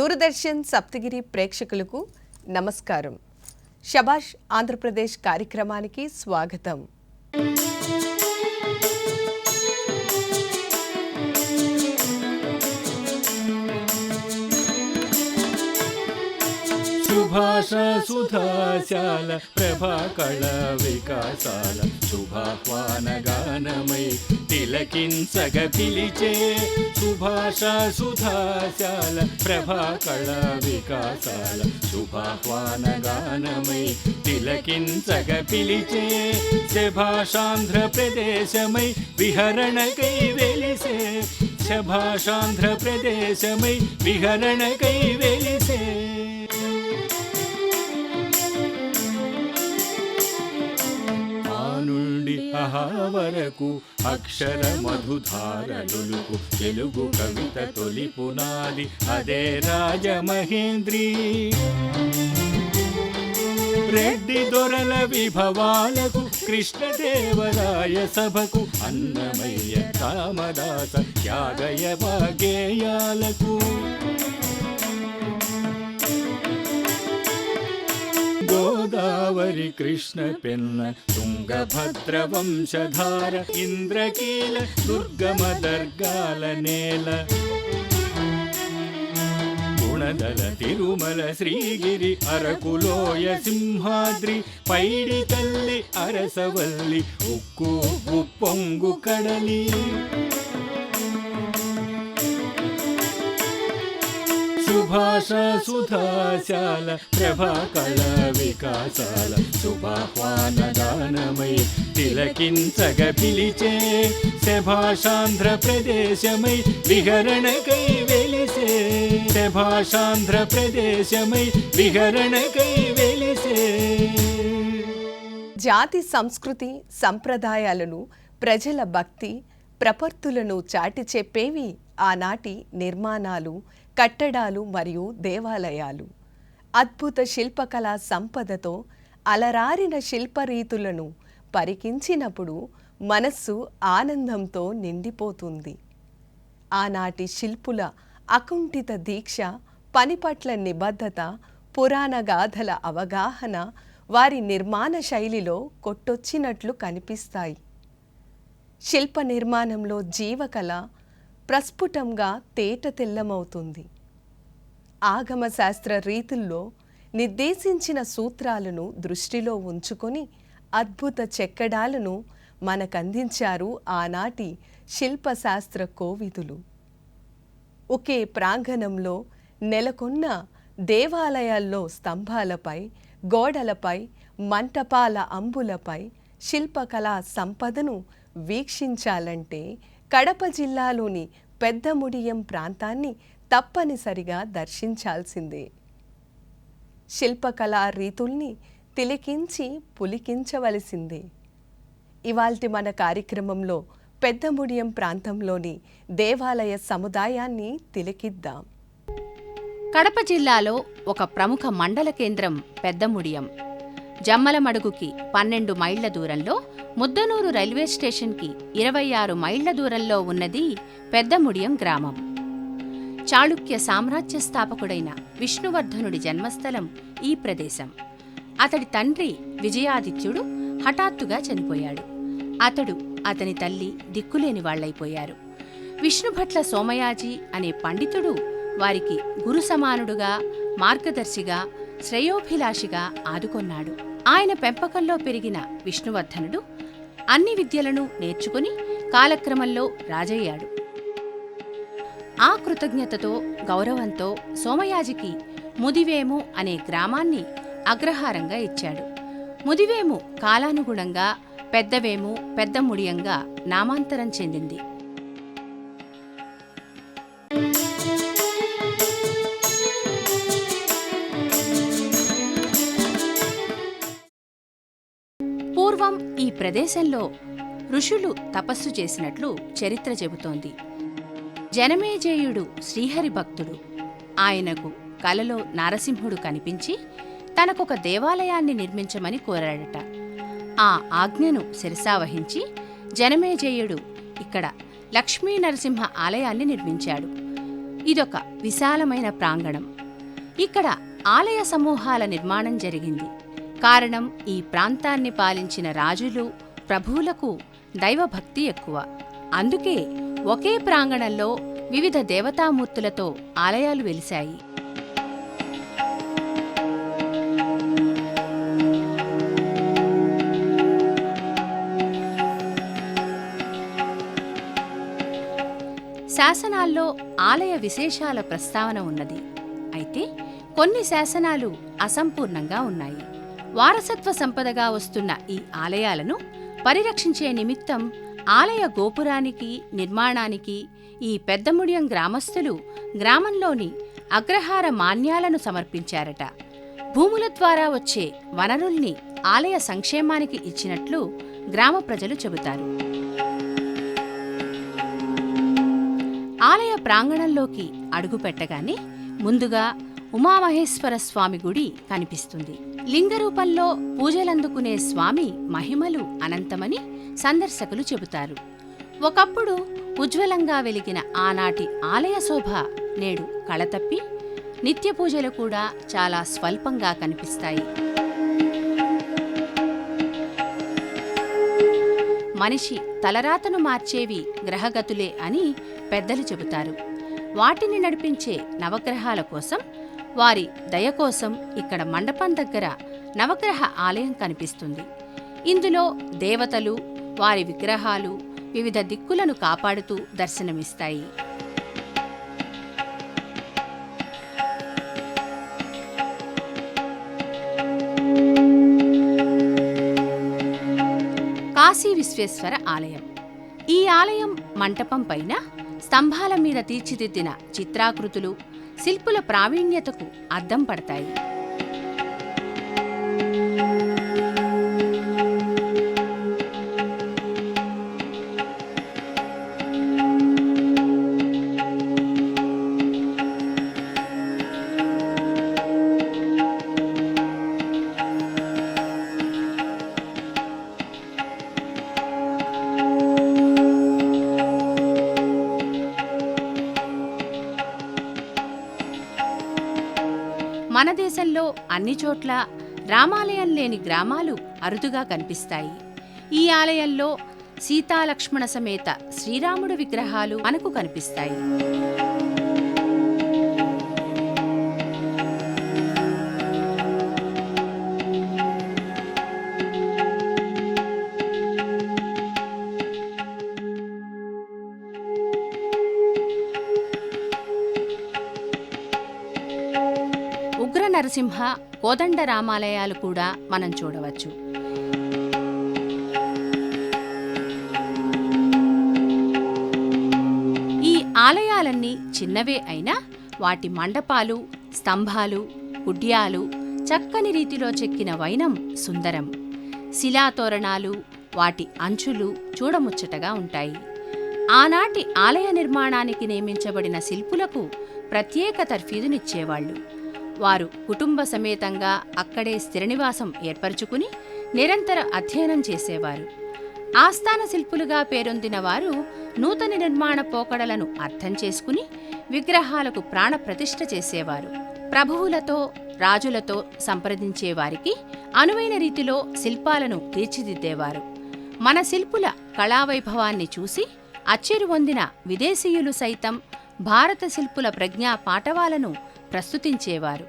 దూరదర్శన్ సప్తగిరి ప్రేక్షకులకు నమస్కారం. షబాష్ ఆంధ్రప్రదేశ్ కార్యక్రమానికి స్వాగతం. సుభాష సుధాశాల ప్రభాకళ వికాసాల శుభాహ్వాన గానమై తిలకించగ పిలిచే సుభాష సుధాశాల ప్రభాకళ వికాసాల శుభాహ్వాన గానమై తిలకించగ పిలిచే శభాషాంధ్రప్రదేశమై విహరణకై వెలిసే శభాషాంధ్రప్రదేశమై విహరణకై వెలిసే నుండి అహా వరకు అక్షర మధుధారలుకు తెలుగు కవిత తొలి పునాది అదే రాజమహేంద్రి. రెడ్డి దొరల విభవాలకు కృష్ణదేవరాయ సభకు అన్నమయ్య కామదాస త్యాగయ భాగేయాలకు గోదావరి కృష్ణ పెన్న తుంగభద్ర వంశధార ఇంద్రకీల దుర్గమ దర్గాల నేల. గుణదల తిరుమల శ్రీగిరి అరకులోయ సింహాద్రి పైడి తల్లి అరసవల్లి ఉక్కు ఉప్పొంగు కడలి. సుభాష సుధాశాల ప్రభాకళ వికాసాల శుభాహ్వాన గానమై తిలకించగ పిలిచే శభాషాంధ్ర ప్రదేశమై విహరణకై వెలిసే శభాషాంధ్ర ప్రదేశమై విహరణకై వెలిసే జాతి సంస్కృతి సంప్రదాయాలను ప్రజల భక్తి ప్రపత్తులను చాటి చెప్పేవి ఆనాటి నిర్మాణాలు కట్టడాలు మరియు దేవాలయాలు. అద్భుత శిల్పకళా సంపదతో అలరారిన శిల్పరీతులను పరికించినప్పుడు మనస్సు ఆనందంతో నిండిపోతుంది. ఆనాటి శిల్పుల అకుంఠిత దీక్ష పనిపట్ల నిబద్ధత పురాణ గాథల అవగాహన వారి నిర్మాణ శైలిలో కొట్టొచ్చినట్లు కనిపిస్తాయి. శిల్ప నిర్మాణంలో జీవకళ ప్రస్ఫుటంగా తేట తెల్లమవుతుంది. ఆగమ శాస్త్ర రీతుల్లో నిర్దేశించిన సూత్రాలను దృష్టిలో ఉంచుకొని అద్భుత చెక్కడాలను మనకందించారు ఆనాటి శిల్పశాస్త్ర కోవిదులు. ఒకే ప్రాంగణంలో నెలకొన్న దేవాలయాల్లో స్తంభాలపై గోడలపై మంటపాల అంబులపై శిల్పకళా సంపదను వీక్షించాలంటే కడప జిల్లాలోని పెద్దముడియం ప్రాంతాన్ని తప్పనిసరిగా దర్శించాల్సిందే. శిల్పకళా రీతుల్ని తిలికించి పులికించవలసిందే. ఇవాల్టి మన కార్యక్రమంలో పెద్దముడియం ప్రాంతంలోని దేవాలయ సముదాయాన్ని తిలకిద్దాం. కడప జిల్లాలో ఒక ప్రముఖ మండల కేంద్రం పెద్దముడియం. జమ్మలమడుగుకి పన్నెండు మైళ్ళ దూరంలో ముద్దనూరు రైల్వే స్టేషన్కి ఇరవై ఆరు మైళ్ళ దూరంలో ఉన్నది పెద్దముడియం గ్రామం. చాళుక్య సామ్రాజ్య స్థాపకుడైన విష్ణువర్ధనుడి జన్మస్థలం ఈ ప్రదేశం. అతడి తండ్రి విజయాదిత్యుడు హఠాత్తుగా చనిపోయాడు. అతడు అతని తల్లి దిక్కులేని వాళ్ళైపోయారు విష్ణుభట్ల సోమయాజీ అనే పండితుడు వారికి గురు సమానుడుగా మార్గదర్శిగా శ్రేయోభిలాషిగా ఆదుకొన్నాడు. ఆయన పెంపకంలో పెరిగిన విష్ణువర్ధనుడు అన్ని విద్యలను నేర్చుకుని కాలక్రమంలో రాజయ్యాడు. ఆ కృతజ్ఞతతో గౌరవంతో సోమయాజికి ముదివేము అనే గ్రామాన్ని అగ్రహారంగా ఇచ్చాడు. ముదివేము కాలానుగుణంగా పెద్దవేము పెద్దముడియంగా నామాంతరం చెందింది. పూర్వం ఈ ప్రదేశంలో ఋషులు తపస్సు చేసినట్లు చరిత్ర చెబుతోంది. జనమేజేయుడు శ్రీహరి భక్తుడు ఆయనకు కలలో నారసింహుడు కనిపించి తనకొక దేవాలయాన్ని నిర్మించమని కోరాడట. ఆ ఆజ్ఞను శిరసావహించి జనమేజేయుడు ఇక్కడ లక్ష్మీ నరసింహ ఆలయాన్ని నిర్మించాడు. ఇదొక విశాలమైన ప్రాంగణం. ఇక్కడ ఆలయ సమూహాల నిర్మాణం జరిగింది. కారణం ఈ ప్రాంతాన్ని పాలించిన రాజులు ప్రభువులకు దైవభక్తి ఎక్కువ. అందుకే ఒకే ప్రాంగణంలో వివిధ దేవతామూర్తులతో ఆలయాలు వెలిశాయి. శాసనాల్లో ఆలయ విశేషాల ప్రస్తావన ఉన్నది. అయితే కొన్ని శాసనాలు అసంపూర్ణంగా ఉన్నాయి. వారసత్వ సంపదగా వస్తున్న ఈ ఆలయాలను పరిరక్షించే నిమిత్తం ఆలయ గోపురానికి నిర్మాణానికి ఈ పెద్దముడియం గ్రామస్తులు గ్రామంలోని అగ్రహార మాన్యాలను సమర్పించారట. భూముల ద్వారా వచ్చే వనరుల్ని ఆలయ సంక్షేమానికి ఇచ్చినట్లు గ్రామ ప్రజలు చెబుతారు. ఆలయ ప్రాంగణంలోకి అడుగుపెట్టగానే ముందుగా ఉమామహేశ్వర స్వామి గుడి కనిపిస్తుంది. లింగ రూపంలో పూజలందుకునే స్వామి మహిమలు అనంతమని సందర్శకులు చెబుతారు. ఒకప్పుడు ఉజ్వలంగా వెలిగిన ఆనాటి ఆలయ శోభ నేడు కళతప్పి నిత్య పూజలు కూడా చాలా స్వల్పంగా కనిపిస్తాయి. మనిషి తలరాతను మార్చేవి గ్రహగతులే అని పెద్దలు చెబుతారు. వాటిని నడిపించే నవగ్రహాల కోసం వారి దయ కోసం ఇక్కడ మండపం దగ్గర నవగ్రహ ఆలయం కనిపిస్తుంది. ఇందులో దేవతలు వారి విగ్రహాలు వివిధ దిక్కులను కాపాడుతూ దర్శనమిస్తాయి. కాశీ విశ్వేశ్వర ఆలయం. ఈ ఆలయం మంటపం పైన స్తంభాల మీద తీర్చిదిద్దిన చిత్రాకృతులు శిల్పుల ప్రావీణ్యతకు అద్దం పడతాయి. మన దేశంలో అన్ని చోట్ల రామాలయం లేని గ్రామాలు అరుదుగా కనిపిస్తాయి. ఈ ఆలయంలో సీతాలక్ష్మణ సమేత శ్రీరాముడు విగ్రహాలు మనకు కనిపిస్తాయి. నరసింహ కోదండ రామాలయాలు కూడా మనం చూడవచ్చు. ఈ ఆలయాలన్నీ చిన్నవే అయినా వాటి మండపాలు స్తంభాలు కుడ్యాలు చక్కని రీతిలో చెక్కిన వైనం సుందరం. శిలాతోరణాలు వాటి అంచులు చూడముచ్చటగా ఉంటాయి. ఆనాటి ఆలయ నిర్మాణానికి నియమించబడిన శిల్పులకు ప్రత్యేక తర్ఫీదునిచ్చేవాళ్ళు వారు కుటుంబ సమేతంగా అక్కడే స్థిరనివాసం ఏర్పరచుకుని నిరంతర అధ్యయనం చేసేవారు. ఆస్థాన శిల్పులుగా పేరొందిన వారు నూతన నిర్మాణ పోకడలను అర్థం చేసుకుని విగ్రహాలకు ప్రాణప్రతిష్ఠ చేసేవారు. ప్రభువులతో రాజులతో సంప్రదించేవారికి అనువైన రీతిలో శిల్పాలను తీర్చిదిద్దేవారు. మన శిల్పుల కళావైభవాన్ని చూసి అచ్చెరువొందిన విదేశీయులు సైతం భారత శిల్పుల ప్రజ్ఞా పాఠవాలను ప్రస్తుతించేవారు.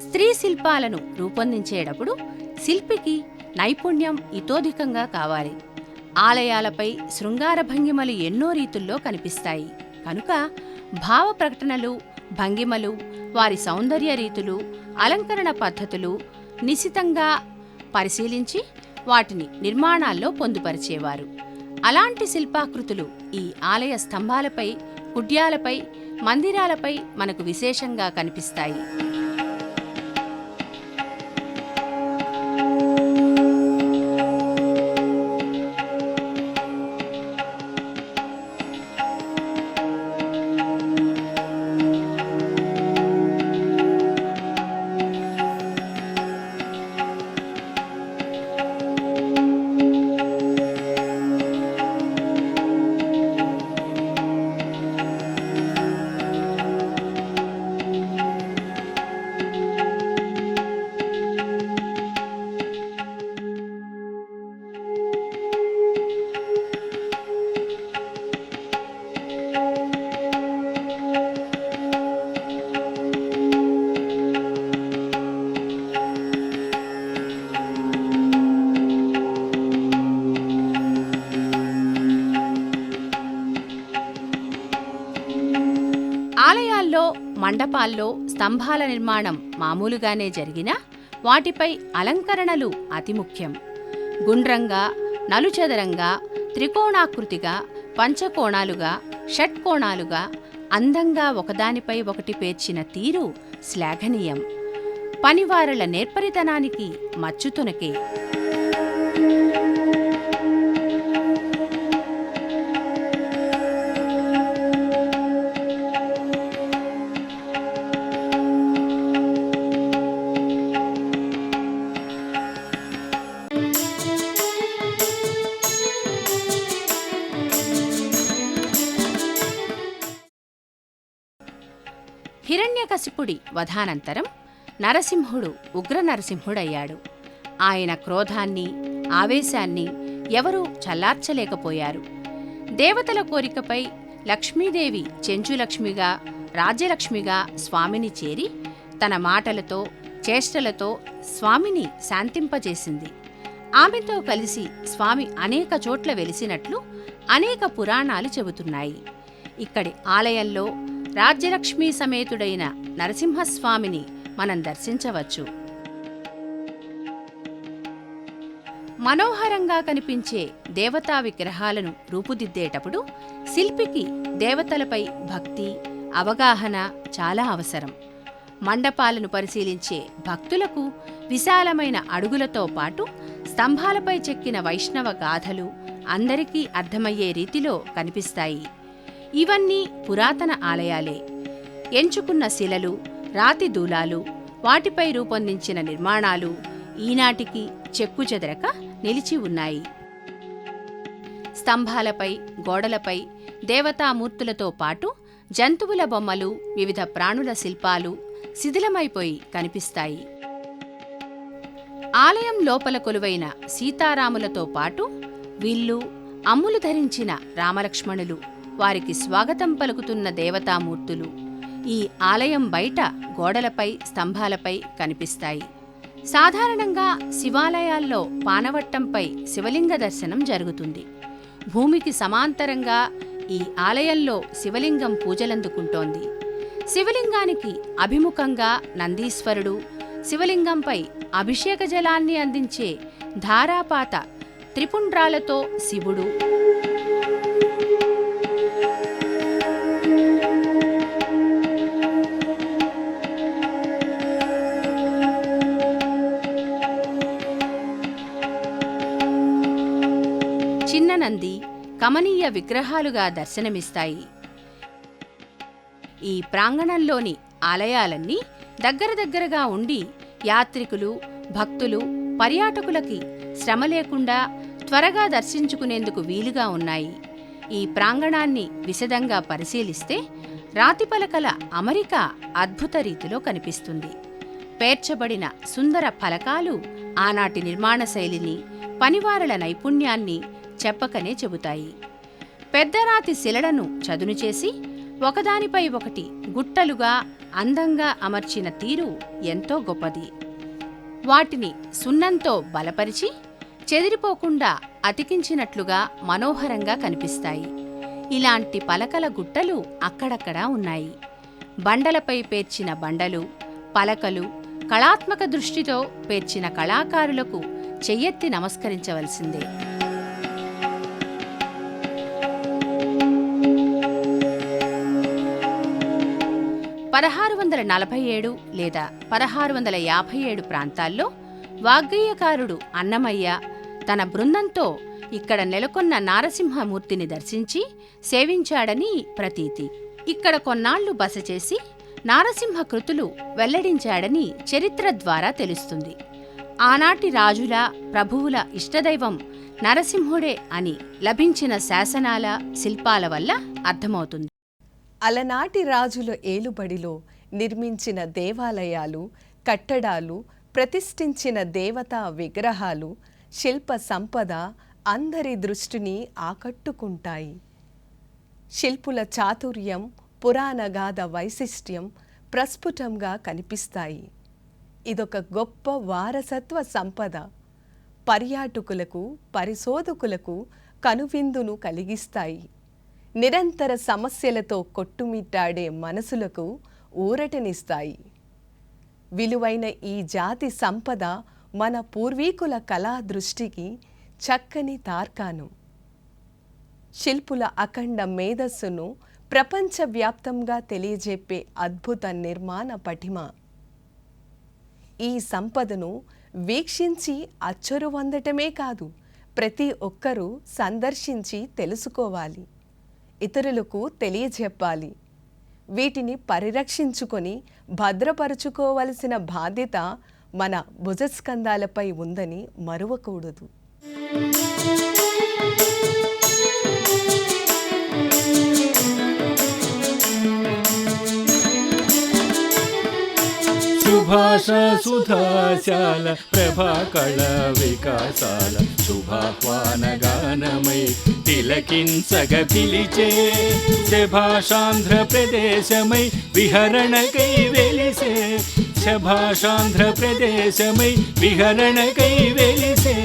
స్త్రీ శిల్పాలను రూపొందించేటప్పుడు శిల్పికి నైపుణ్యం ఇతోధికంగా కావాలి. ఆలయాలపై శృంగార భంగిమలు ఎన్నో రీతుల్లో కనిపిస్తాయి. కనుక భావ ప్రకటనలు భంగిమలు వారి సౌందర్య రీతులు అలంకరణ పద్ధతులు నిశితంగా పరిశీలించి వాటిని నిర్మాణాల్లో పొందుపరిచేవారు. అలాంటి శిల్పాకృతులు ఈ ఆలయ స్తంభాలపై కుడ్యాలపై మందిరాలపై మనకు విశేషంగా కనిపిస్తాయి. ఆలయాల్లో మండపాల్లో స్తంభాల నిర్మాణం మామూలుగానే జరిగినా వాటిపై అలంకరణలు అతి ముఖ్యం. గుండ్రంగా నలుచదరంగా త్రికోణాకృతిగా పంచకోణాలుగా షట్కోణాలుగా అందంగా ఒకదానిపై ఒకటి పేర్చిన తీరు శ్లాఘనీయం. పనివారల నేర్పరితనానికి మచ్చుతునకే. హిరణ్యకశిపుడి వధానంతరం నరసింహుడు ఉగ్ర నరసింహుడయ్యాడు. ఆయన క్రోధాన్ని ఆవేశాన్ని ఎవరూ చల్లార్చలేకపోయారు. దేవతల కోరికపై లక్ష్మీదేవి చెంచులక్ష్మిగా రాజ్యలక్ష్మిగా స్వామిని చేరి తన మాటలతో చేష్టలతో స్వామిని శాంతింపజేసింది. ఆమెతో కలిసి స్వామి అనేక చోట్ల వెలిసినట్లు అనేక పురాణాలు చెబుతున్నాయి. ఇక్కడి ఆలయంలో రాజ్యలక్ష్మీ సమేతుడైన నరసింహస్వామిని మనం దర్శించవచ్చు. మనోహరంగా కనిపించే దేవతా విగ్రహాలను రూపుదిద్దేటప్పుడు శిల్పికి దేవతలపై భక్తి అవగాహన చాలా అవసరం. మండపాలను పరిశీలించే భక్తులకు విశాలమైన అడుగులతో పాటు స్తంభాలపై చెక్కిన వైష్ణవ గాథలు అందరికీ అర్థమయ్యే రీతిలో కనిపిస్తాయి. ఇవన్నీ పురాతన ఆలయాలే. ఎంచుకున్న శిలలు రాతి దూలాలు వాటిపై రూపొందించిన నిర్మాణాలు ఈనాటికి చెక్కుచెదరక నిలిచి ఉన్నాయి. స్తంభాలపై గోడలపై దేవతామూర్తులతో పాటు జంతువుల బొమ్మలు వివిధ ప్రాణుల శిల్పాలు శిథిలమైపోయి కనిపిస్తాయి. ఆలయం లోపల కొలువైన సీతారాములతో పాటు విల్లు అమ్ములు ధరించిన రామలక్ష్మణులు వారికి స్వాగతం పలుకుతున్న దేవతామూర్తులు ఈ ఆలయం బయట గోడలపై స్తంభాలపై కనిపిస్తాయి. సాధారణంగా శివాలయాల్లో పానవట్టంపై శివలింగ దర్శనం జరుగుతుంది. భూమికి సమాంతరంగా ఈ ఆలయంలో శివలింగం పూజలందుకుంటోంది. శివలింగానికి అభిముఖంగా నందీశ్వరుడు శివలింగంపై అభిషేక జలాన్ని అందించే ధారాపాత త్రిపుండ్రాలతో శివుడు. కమనీయ విగ్రహాలుగా దర్శనమిస్తాయి. ఈ ప్రాంగణంలోని ఆలయాలన్నీ దగ్గర దగ్గరగా ఉండి యాత్రికులు భక్తులు పర్యాటకులకి శ్రమ లేకుండా త్వరగా దర్శించుకునేందుకు వీలుగా ఉన్నాయి. ఈ ప్రాంగణాన్ని విశదంగా పరిశీలిస్తే రాతిపలకల అమరిక అద్భుత రీతిలో కనిపిస్తుంది. పేర్చబడిన సుందర ఫలకాలు ఆనాటి నిర్మాణ శైలిని పనివారుల నైపుణ్యాన్ని చెప్పకనే చెబుతాయి. పెద్దరాతి శిలలను చదును చేసి ఒకదానిపై ఒకటి గుట్టలుగా అందంగా అమర్చిన తీరు ఎంతో గొప్పది. వాటిని సున్నంతో బలపరిచి చెదిరిపోకుండా అతికించినట్లుగా మనోహరంగా కనిపిస్తాయి. ఇలాంటి పలకల గుట్టలు అక్కడక్కడా ఉన్నాయి. బండలపై పేర్చిన బండలు పలకలు కళాత్మక దృష్టితో పేర్చిన కళాకారులకు చెయ్యెత్తి నమస్కరించవలసిందే. పదహారు వందల నలభై ఏడు లేదా పదహారు వందల యాభై ఏడు ప్రాంతాల్లో వాగ్గేయకారుడు అన్నమయ్య తన బృందంతో ఇక్కడ నెలకొన్న నారసింహమూర్తిని దర్శించి సేవించాడని ప్రతీతి. ఇక్కడ కొన్నాళ్ళు బస చేసి నారసింహ కృతులు వెల్లడించాడని చరిత్ర ద్వారా తెలుస్తుంది. ఆనాటి రాజుల ప్రభువుల ఇష్టదైవం నరసింహుడే అని లభించిన శాసనాల శిల్పాల వల్ల అర్థమవుతుంది. అలనాటి రాజుల ఏలుబడిలో నిర్మించిన దేవాలయాలు కట్టడాలు ప్రతిష్ఠించిన దేవతా విగ్రహాలు శిల్ప సంపద అందరి దృష్టిని ఆకట్టుకుంటాయి. శిల్పుల చాతుర్యం పురాణగాథ వైశిష్ట్యం ప్రస్ఫుటంగా కనిపిస్తాయి. ఇదొక గొప్ప వారసత్వ సంపద. పర్యాటకులకు పరిశోధకులకు కనువిందును కలిగిస్తాయి. నిరంతర సమస్యలతో కొట్టుమిట్టాడే మనసులకు ఊరటనిస్తాయి. విలువైన ఈ జాతి సంపద మన పూర్వీకుల కళా దృష్టికి చక్కని తార్కాను శిల్పుల అఖండ మేధస్సును ప్రపంచవ్యాప్తంగా తెలియజెప్పే అద్భుత నిర్మాణ పటిమ. ఈ సంపదను వీక్షించి అచ్చరువందటమే కాదు ప్రతి ఒక్కరూ సందర్శించి తెలుసుకోవాలి. ఇతరులకు తెలియజెప్పాలి. వీటిని పరిరక్షించుకొని భద్రపరుచుకోవలసిన బాధ్యత మన భుజస్కంధాలపై ఉందని మరువకూడదు. సుధాశాల ప్రభాకళ వికాసాల శుభాహ్వాన గానమై తిలకించగ పిలిచే శభాషాంధ్ర ప్రదేశమై విహరణకై వెలిసే శభాషాంధ్ర ప్రదేశమై విహరణకై వెలిసే